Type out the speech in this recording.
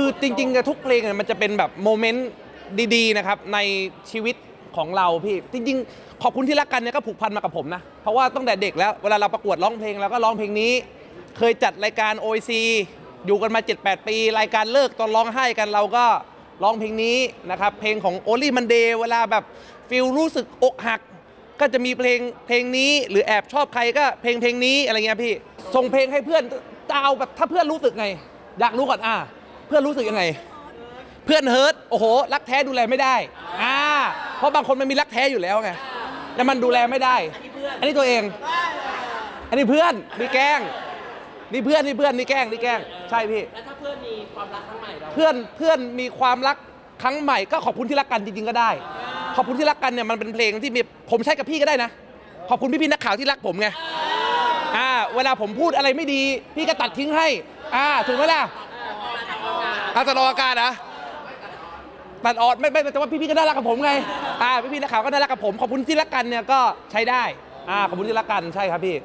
คือจริงๆอะทุกเพลงเนี่ยมันจะเป็นแบบโมเมนต์ดีๆนะครับในชีวิตของเราพี่ จริง ๆ ขอบคุณที่รักกันเนี่ยก็ผูกพันมากับผมนะ เพราะว่าตั้งแต่เด็กแล้วเวลาเราประกวดร้องเพลงเราก็ร้องเพลงนี้ เคยจัดรายการ OIC อยู่กันมา 7-8 ปี รายการเลิกตอนร้องไห้กันเราก็ร้องเพลงนี้นะครับ เพลงของ Only Monday เวลาแบบฟิลรู้สึกอกหัก ก็จะมีเพลงเพลงนี้ หรือแอบชอบใครก็เพลงเพลงนี้อะไรเงี้ยพี่ ส่งเพลงให้เพื่อนจะเอาแบบถ้าเพื่อนรู้สึกไง อยากรู้ก่อนอะ เพื่อนรู้สึกยังไง เพื่อนเฮิร์ตโอ้โห รักแท้ดูแลไม่ได้อ่าเพราะบางคนมันมีรักแท้อยู่แล้วไงแต่มันดูแลไม่ได้ อันนี้ตัวเอง อันนี้เพื่อนนี่แกล้งนี่เพื่อนนี่เพื่อนนี่แกล้งนี่แกล้งใช่พี่แล้วถ้าเพื่อนมีความรักครั้งใหม่เราเพื่อนเพื่อนมีความรักครั้งใหม่ก็ขอบคุณที่รักกันจริงๆก็ได้ ขอบคุณที่รักกันเนี่ยมันเป็นเพลงที่มีผมใช้กับพี่ก็ได้นะ ขอบคุณพี่ๆนักข่าวที่รักผมไงอ่าเวลาผมพูดอะไรไม่ดี พี่ก็ตัดทิ้งให้อ่าถูกไหมล่ะ อาตัดออาการนะตัดออดไม่ไม่แต่ว่าพี่ๆก็น่ารักกับผมไงอ่าพี่ๆนักข่าวก็น่ารักกับผมขอบคุณที่รักกันเนี่ยก็ใช้ได้อ่าขอบคุณที่รักกันใช่ครับพี่